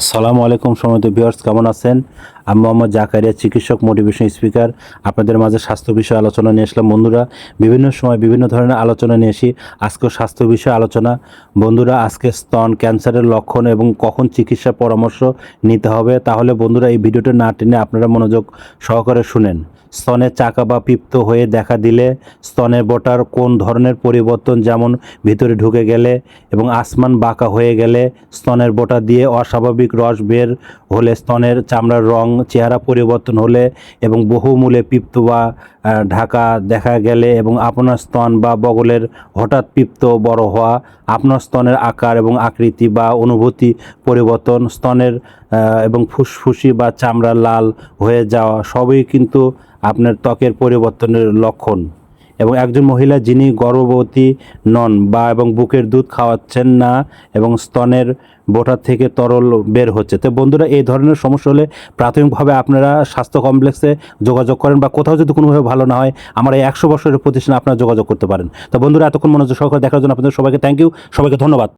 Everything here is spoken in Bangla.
আসসালামু আলাইকুম সময় ভিউয়ার্স, কেমন আছেন? আমি মোহাম্মদ জাকারিয়া, চিকিৎসক মোটিভেশন স্পিকার আপনাদের মাঝে স্বাস্থ্য বিষয়ে আলোচনা নিয়ে আসলাম। বন্ধুরা, বিভিন্ন সময় বিভিন্ন ধরনের আলোচনা নিয়ে আসি। আজকেও স্বাস্থ্য বিষয়ে আলোচনা। বন্ধুরা, আজকে স্তন ক্যান্সারের লক্ষণ এবং কখন চিকিৎসা পরামর্শ নিতে হবে, তাহলে বন্ধুরা এই ভিডিওটা না টেনে আপনারা মনোযোগ সহকারে শুনেন। স্তনের চাকা বা পিপ্ত হয়ে দেখা দিলে স্তনের বোটার কোন ধরনের পরিবর্তন, যেমন ভিতরে ঢুকে গেলে এবং আসমান বাঁকা হয়ে গেলে স্তনের বোটা দিয়ে অস্বাভাবিক রস বের হলে, স্তনের চামড়ার রং, চেহারা পরিবর্তন হলে এবং বহুমূলে পিপ্ত বা ঢাকা দেখা গেলে এবং আপনার স্তন বা বগলের হঠাৎ পিপ্ত বড় হওয়া, আপনার স্তনের আকার এবং আকৃতি বা অনুভূতি পরিবর্তন, স্তনের এবং ফুসফুসি বা চামড়া লাল হয়ে যাওয়া সবই কিন্তু আপনার ত্বকের পরিবর্তনের লক্ষণ। এবং একজন মহিলা যিনি গর্ভবতী নন বা এবং বুকের দুধ খাওয়াচ্ছেন না এবং স্তনের বোটার থেকে তরল বের হচ্ছে। তো বন্ধুরা, এই ধরনের সমস্যা হলে প্রাথমিকভাবে আপনারা স্বাস্থ্য কমপ্লেক্সে যোগাযোগ করেন বা কোথাও যদি কোনোভাবে ভালো না হয়, আমার এই একশো বছরের প্রতিষ্ঠানে আপনারা যোগাযোগ করতে পারেন। তো বন্ধুরা, এতক্ষণ মনোযোগ সহকারে দেখার জন্য আপনাদের সবাইকে থ্যাংক ইউ সবাইকে ধন্যবাদ।